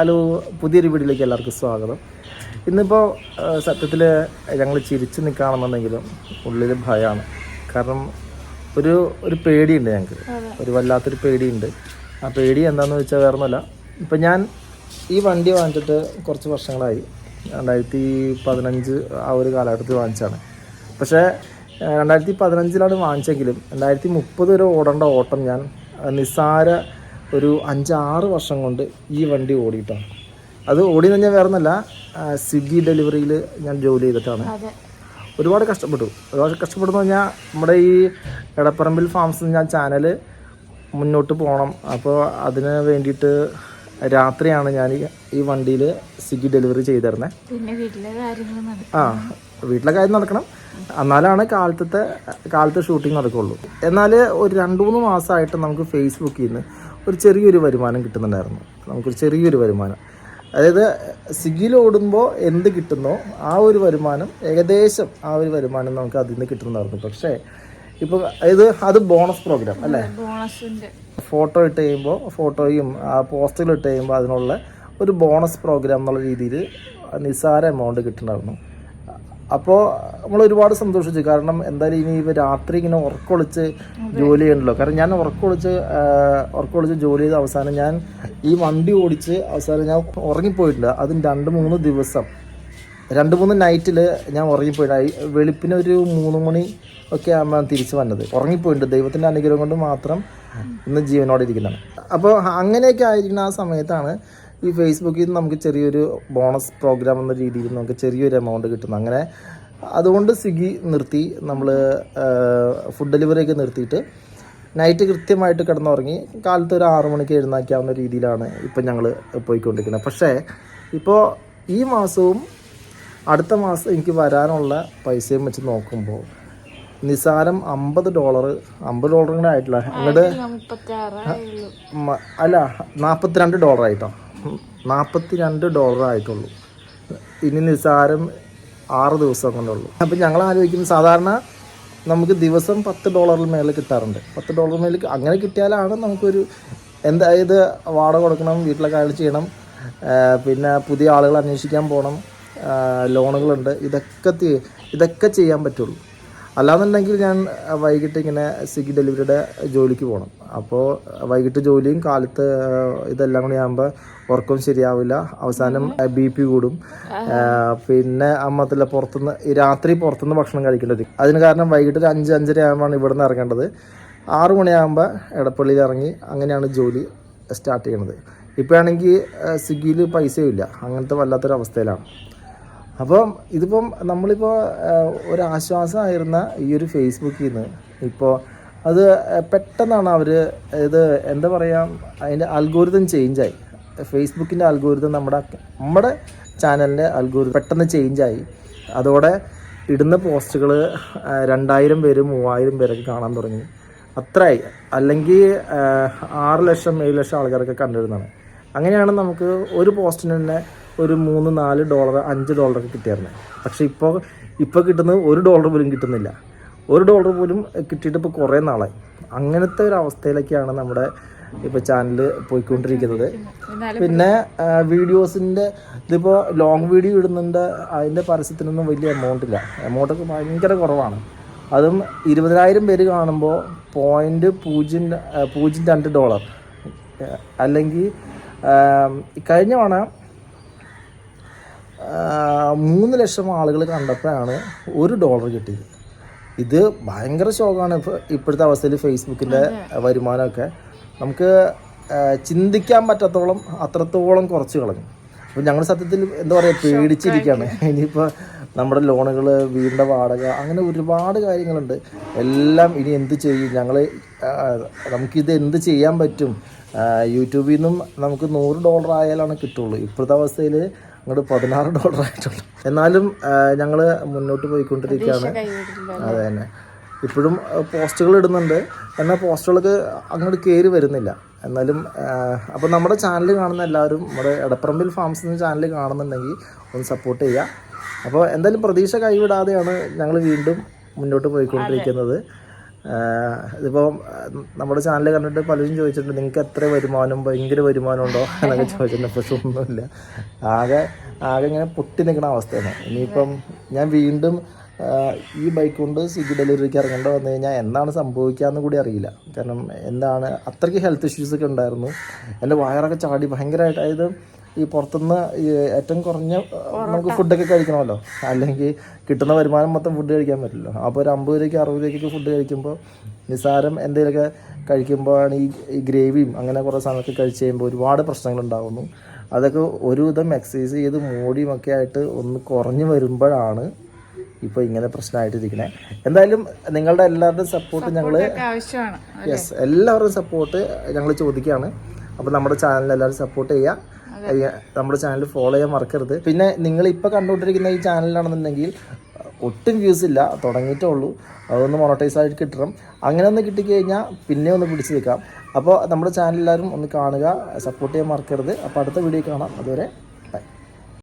Hello പുതിയൊരു വീഡിയോയിലേക്ക് എല്ലാവർക്കും സ്വാഗതം. ഇന്നിപ്പോൾ സത്യത്തിൽ ഞങ്ങൾ ചിരിച്ച് നിൽക്കുകയാണെന്നുണ്ടെങ്കിലും ഉള്ളിൽ ഭയമാണ് കാരണം ഒരു ഒരു പേടിയുണ്ട് ഞങ്ങൾക്ക് ഒരു വല്ലാത്തൊരു പേടിയുണ്ട്. ആ പേടി എന്താണെന്ന് വെച്ചാൽ വേറെ ഒന്നുമല്ല ഇപ്പം ഞാൻ ഈ വണ്ടി വാങ്ങിച്ചിട്ട് കുറച്ച് വർഷങ്ങളായി. രണ്ടായിരത്തി പതിനഞ്ച് ആ ഒരു കാലഘട്ടത്തിൽ വാങ്ങിച്ചാണ് പക്ഷേ രണ്ടായിരത്തി പതിനഞ്ചിലാണ് വാങ്ങിച്ചെങ്കിലും രണ്ടായിരത്തി മുപ്പത് വരെ ഓടേണ്ട ഓട്ടം ഞാൻ നിസ്സാര ഒരു അഞ്ചാറ് വർഷം കൊണ്ട് ഈ വണ്ടി ഓടിയിട്ടാണ്. അത് ഓടി ഞാൻ വേറെ ഒന്നല്ല സ്വിഗ്ഗി ഡെലിവറിയിൽ ഞാൻ ജോലി ചെയ്തിട്ടാണ്. ഒരുപാട് കഷ്ടപ്പെട്ടു. ഒരുപാട് കഷ്ടപ്പെടുന്നു ഞാൻ നമ്മുടെ ഈ എടപ്പറമ്പിൽ ഫാംസ് ഞാൻ ചാനൽ മുന്നോട്ട് പോകണം അപ്പോൾ അതിന് വേണ്ടിയിട്ട് രാത്രിയാണ് ഞാൻ ഈ- വണ്ടിയിൽ സ്വിഗ്ഗി ഡെലിവറി ചെയ്തിരുന്നത് പിന്നെ വീട്ടിലെ കാര്യങ്ങൾ ആ വീട്ടിലെ കാര്യം നടക്കണം. എന്നാലാണ് കാലത്തെ കാലത്തെ ഷൂട്ടിംഗ് നടക്കുള്ളൂ. എന്നാൽ ഒരു രണ്ട് മൂന്ന് മാസമായിട്ട് നമുക്ക് ഫേസ്ബുക്കിൽ നിന്ന് ഒരു ചെറിയൊരു വരുമാനം കിട്ടുന്നുണ്ടായിരുന്നു. നമുക്കൊരു ചെറിയൊരു വരുമാനം. അതായത് സ്വിഗ്ഗിയിൽ ഓടുമ്പോൾ എന്ത് കിട്ടുന്നോ ആ ഒരു വരുമാനം ഏകദേശം ആ ഒരു വരുമാനം നമുക്ക് അതിൽ നിന്ന് കിട്ടുന്നുണ്ടായിരുന്നു. പക്ഷേ ഇപ്പം ഇത് അത് ബോണസ് പ്രോഗ്രാം അല്ലേ? ഫോട്ടോ ഇട്ട് കഴിയുമ്പോൾ ഫോട്ടോയും ആ പോസ്റ്റുകൾ ഇട്ട് കഴിയുമ്പോൾ അതിനുള്ള ഒരു ബോണസ് പ്രോഗ്രാം എന്നുള്ള രീതിയിൽ നിസ്സാര എമൗണ്ട് കിട്ടുന്നുണ്ടായിരുന്നു. അപ്പോൾ നമ്മൾ ഒരുപാട് സന്തോഷിച്ചു. കാരണം എന്തായാലും ഇനി ഇപ്പോൾ രാത്രി ഇങ്ങനെ ഉറക്കൊളിച്ച് ജോലി ചെയ്യണല്ലോ കാരണം ഞാൻ ഉറക്കൊളിച്ച് ഉറക്കൊളിച്ച് ജോലി ചെയ്ത അവസാനം ഞാൻ ഈ വണ്ടി ഓടിച്ച് അവസാനം ഞാൻ ഉറങ്ങിപ്പോയിട്ടില്ല. അതും രണ്ട് മൂന്ന് ദിവസം. രണ്ട് മൂന്ന് നൈറ്റിൽ ഞാൻ ഉറങ്ങിപ്പോയി വെളുപ്പിന് ഒരു മൂന്ന് മണി ഒക്കെ ആകുമ്പോൾ തിരിച്ചു വന്നത്. ഉറങ്ങിപ്പോയിട്ടുണ്ട്. ദൈവത്തിന്റെ അനുഗ്രഹം കൊണ്ട് മാത്രം ഇന്ന് ജീവനോടെ ഇരിക്കുന്നതാണ്. അപ്പോൾ അങ്ങനെയൊക്കെ ആയിരിക്കുന്ന ആ സമയത്താണ് ഈ ഫേസ്ബുക്കിൽ നിന്ന് നമുക്ക് ചെറിയൊരു ബോണസ് പ്രോഗ്രാം എന്ന രീതിയിൽ നമുക്ക് ചെറിയൊരു എമൗണ്ട് കിട്ടുന്നത്. അങ്ങനെ അതുകൊണ്ട് സ്വിഗ്ഗി നിർത്തി. നമ്മൾ ഫുഡ് ഡെലിവറി ഒക്കെ നിർത്തിയിട്ട് നൈറ്റ് കൃത്യമായിട്ട് കിടന്നുറങ്ങി. കാലത്ത് ഒരു ആറു മണിക്ക് എഴുന്നേക്കാവുന്ന രീതിയിലാണ് ഇപ്പം ഞങ്ങൾ പോയിക്കൊണ്ടിരിക്കുന്നത്. പക്ഷേ ഇപ്പോൾ ഈ മാസവും അടുത്ത മാസം എനിക്ക് വരാനുള്ള പൈസയും വെച്ച് നോക്കുമ്പോൾ നിസാരം അമ്പത് ഡോളർ അമ്പത് ഡോളർ കൂടെ ആയിട്ടില്ല. എന്നിട്ട് അല്ല നാൽപ്പത്തിരണ്ട് ഡോളർ ആയിട്ടോ? നാൽപ്പത്തിരണ്ട് ഡോളർ ആയിട്ടുള്ളൂ. ഇനി നിസാരം ആറ് ദിവസം കൊണ്ടുള്ളൂ. അപ്പം ഞങ്ങൾ ആലോചിക്കുന്നത് സാധാരണ നമുക്ക് ദിവസം പത്ത് ഡോളറിൽ മേലെ കിട്ടാറുണ്ട്. പത്ത് ഡോളർ മേലെ അങ്ങനെ കിട്ടിയാലാണ് നമുക്കൊരു എന്തായത് വാടക കൊടുക്കണം വീട്ടിലെ കാര്യം ചെയ്യണം പിന്നെ പുതിയ ആളുകൾ അന്വേഷിക്കാൻ പോകണം ലോണുകളുണ്ട്. ഇതൊക്കെ ഇതൊക്കെ ചെയ്യാൻ പറ്റുള്ളൂ. അല്ലാന്നുണ്ടെങ്കിൽ ഞാൻ വൈകിട്ട് ഇങ്ങനെ സ്വിഗ്ഗി ഡെലിവറിയുടെ ജോലിക്ക് പോകണം അപ്പോൾ വൈകിട്ട് ജോലിയും കാലത്ത് ഇതെല്ലാം കൂടി ആകുമ്പോൾ ഉറക്കവും ശരിയാവില്ല. അവസാനം ബി പി കൂടും. പിന്നെ അമ്മത്തില്ല പുറത്തുനിന്ന് രാത്രി പുറത്തുനിന്ന് ഭക്ഷണം കഴിക്കേണ്ടത്. അതിന് കാരണം വൈകിട്ട് ഒരു അഞ്ച് അഞ്ചര ആകുമ്പോഴാണ് ഇവിടെ നിന്ന് ഇറങ്ങേണ്ടത്. ആറു മണിയാകുമ്പോൾ എടപ്പള്ളിയിൽ ഇറങ്ങി അങ്ങനെയാണ് ജോലി സ്റ്റാർട്ട് ചെയ്യണത്. ഇപ്പോഴാണെങ്കിൽ സ്വിഗ്ഗിയിൽ പൈസയും ഇല്ല. അങ്ങനത്തെ വല്ലാത്തൊരവസ്ഥയിലാണ്. അപ്പം ഇതിപ്പം നമ്മളിപ്പോൾ ഒരു ആശ്വാസമായിരുന്ന ഈ ഒരു ഫേസ്ബുക്കിൽ നിന്ന് ഇപ്പോൾ അത് പെട്ടെന്നാണ് അവർ ഇത് എന്താ പറയുക അതിന്റെ അൽഗോരിതം ചേഞ്ചായി ഫേസ്ബുക്കിന്റെ അൽഗോരിതം നമ്മുടെ നമ്മുടെ ചാനലിന്റെ അൽഗോരിതം പെട്ടെന്ന് ചേഞ്ചായി അതോടെ ഇടുന്ന പോസ്റ്റുകൾ രണ്ടായിരം പേര് മൂവായിരം പേരൊക്കെ കാണാൻ തുടങ്ങി. അത്രയായി അല്ലെങ്കിൽ ആറ് ലക്ഷം ഏഴ് ലക്ഷം ആൾക്കാരൊക്കെ കണ്ടിരുന്നതാണ്. അങ്ങനെയാണ് നമുക്ക് ഒരു പോസ്റ്റിന് തന്നെ ഒരു മൂന്ന് നാല് ഡോളർ അഞ്ച് ഡോളറൊക്കെ കിട്ടിയായിരുന്നു. പക്ഷേ ഇപ്പോൾ ഇപ്പോൾ കിട്ടുന്നത് ഒരു ഡോളർ പോലും കിട്ടുന്നില്ല. ഒരു ഡോളർ പോലും കിട്ടിയിട്ട് ഇപ്പോൾ കുറേ നാളായി. അങ്ങനത്തെ ഒരു അവസ്ഥയിലൊക്കെയാണ് നമ്മുടെ ഇപ്പോൾ ചാനൽ പോയിക്കൊണ്ടിരിക്കുന്നത്. പിന്നെ വീഡിയോസിന്റെ ഇതിപ്പോൾ ലോങ് വീഡിയോ ഇടുന്നുണ്ട്. അതിന്റെ പരസ്യത്തിനൊന്നും വലിയ എമൗണ്ട് ഇല്ല. എമൗണ്ടൊക്കെ ഭയങ്കര കുറവാണ്. അതും ഇരുപതിനായിരം പേര് കാണുമ്പോൾ പോയിന്റ് പൂജ്യം പൂജ്യം രണ്ട് ഡോളർ. അല്ലെങ്കിൽ കഴിഞ്ഞ തവണ മൂന്ന് ലക്ഷം ആളുകൾ കണ്ടപ്പോഴാണ് ഒരു ഡോളർ കിട്ടിയത്. ഇത് ഭയങ്കര ശോകമാണ് ഇപ്പോൾ ഇപ്പോഴത്തെ അവസ്ഥയിൽ ഫേസ്ബുക്കിന്റെ വരുമാനമൊക്കെ. നമുക്ക് ചിന്തിക്കാൻ പറ്റാത്തോളം അത്രത്തോളം കുറച്ച് കളഞ്ഞു. അപ്പം ഞങ്ങൾ സത്യത്തിൽ എന്താ പറയുക പേടിച്ചിരിക്കുകയാണ് ഇനിയിപ്പോൾ നമ്മുടെ ലോണുകൾ വീടിന്റെ വാടക അങ്ങനെ ഒരുപാട് കാര്യങ്ങളുണ്ട്. എല്ലാം ഇനി എന്ത് ചെയ്യും? ഞങ്ങൾ നമുക്കിത് എന്ത് ചെയ്യാൻ പറ്റും? യൂട്യൂബിൽ നിന്നും നമുക്ക് നൂറ് ഡോളർ ആയാലാണ് കിട്ടുള്ളൂ. ഇപ്പോഴത്തെ അവസ്ഥയിൽ അങ്ങോട്ട് പതിനാറ് ഡോളർ ആയിട്ടുള്ളൂ എന്നാലും ഞങ്ങൾ മുന്നോട്ട് പോയിക്കൊണ്ടിരിക്കുകയാണ്. അതെ തന്നെ. ഇപ്പോഴും പോസ്റ്റുകൾ ഇടുന്നുണ്ട്. എന്നാൽ പോസ്റ്റുകൾക്ക് അങ്ങോട്ട് കയറി വരുന്നില്ല. എന്നാലും അപ്പോൾ നമ്മുടെ ചാനൽ കാണുന്ന എല്ലാവരും നമ്മുടെ എടപ്പറമ്പിൽ ഫാംസ് എന്ന ചാനൽ കാണുന്നുണ്ടെങ്കിൽ ഒന്ന് സപ്പോർട്ട് ചെയ്യുക. അപ്പോൾ എന്തായാലും പ്രതീക്ഷ കൈവിടാതെയാണ് ഞങ്ങൾ വീണ്ടും മുന്നോട്ട് പോയിക്കൊണ്ടിരിക്കുന്നത്. ഇതിപ്പോൾ നമ്മുടെ ചാനൽ കണ്ടിട്ട് പലരും ചോദിച്ചിട്ടുണ്ട് നിങ്ങൾക്ക് എത്ര വരുമാനം ഭയങ്കര വരുമാനം ഉണ്ടോ? എന്നൊക്കെ ചോദിച്ചിട്ടുണ്ട്. പക്ഷെ ഒന്നുമില്ല. ആകെ ആകെ ഇങ്ങനെ പൊട്ടി നിൽക്കുന്ന അവസ്ഥയാണ്. ഇനിയിപ്പം ഞാൻ വീണ്ടും ഈ ബൈക്ക് കൊണ്ട് സ്വിഗ്ഗി ഡെലിവറിക്ക് ഇറങ്ങേണ്ട വന്നു കഴിഞ്ഞാൽ എന്താണ് സംഭവിക്കാന്ന് കൂടി അറിയില്ല. കാരണം എന്താണ് അത്രയ്ക്ക് ഹെൽത്ത് ഇഷ്യൂസൊക്കെ ഉണ്ടായിരുന്നു. എന്റെ വയറൊക്കെ ചാടി ഭയങ്കരമായിട്ട്. അതായത് ഈ പുറത്തുനിന്ന് ഈ ഏറ്റവും കുറഞ്ഞ നമുക്ക് ഫുഡൊക്കെ കഴിക്കണമല്ലോ. അല്ലെങ്കിൽ കിട്ടുന്ന വരുമാനം മൊത്തം ഫുഡ് കഴിക്കാൻ പറ്റില്ലല്ലോ. അപ്പോൾ ഒരു അമ്പത് രൂപയ്ക്ക് അറുപത് രൂപയ്ക്ക് ഫുഡ് കഴിക്കുമ്പോൾ നിസ്സാരം എന്തെങ്കിലുമൊക്കെ കഴിക്കുമ്പോഴാണ് ഈ ഗ്രേവിയും അങ്ങനെ കുറേ സാധനമൊക്കെ കഴിച്ച് കഴിയുമ്പോൾ ഒരുപാട് പ്രശ്നങ്ങളുണ്ടാകുന്നു അതൊക്കെ ഒരുവിധം എക്സസൈസ് ചെയ്ത് മോടിയും ഒക്കെ ആയിട്ട് ഒന്ന് കുറഞ്ഞു വരുമ്പോഴാണ് ഇപ്പോൾ ഇങ്ങനെ പ്രശ്നമായിട്ടിരിക്കണേ. എന്തായാലും നിങ്ങളുടെ എല്ലാവരുടെയും സപ്പോർട്ട് ഞങ്ങൾ യെസ് എല്ലാവരുടെയും സപ്പോർട്ട് ഞങ്ങൾ ചോദിക്കുകയാണ്. അപ്പോൾ നമ്മുടെ ചാനൽ എല്ലാവരും സപ്പോർട്ട് ചെയ്യുക. നമ്മുടെ ചാനൽ ഫോളോ ചെയ്യാൻ മറക്കരുത്. പിന്നെ നിങ്ങൾ ഇപ്പോൾ കണ്ടുകൊണ്ടിരിക്കുന്ന ഈ ചാനലിലാണെന്നുണ്ടെങ്കിൽ ഒട്ടും വ്യൂസ് ഇല്ല തുടങ്ങിയിട്ടേ ഉള്ളൂ. അതൊന്ന് മൊണോട്ടൈസ് ആയിട്ട് കിട്ടണം. അങ്ങനെ ഒന്ന് കിട്ടിക്കഴിഞ്ഞാൽ പിന്നെ ഒന്ന് പിടിച്ചു നിൽക്കാം. അപ്പോൾ നമ്മുടെ ചാനൽ എല്ലാവരും ഒന്ന് കാണുക സപ്പോർട്ട് ചെയ്യാൻ മറക്കരുത്. അപ്പോൾ അടുത്ത വീഡിയോ കാണാം. അതുവരെ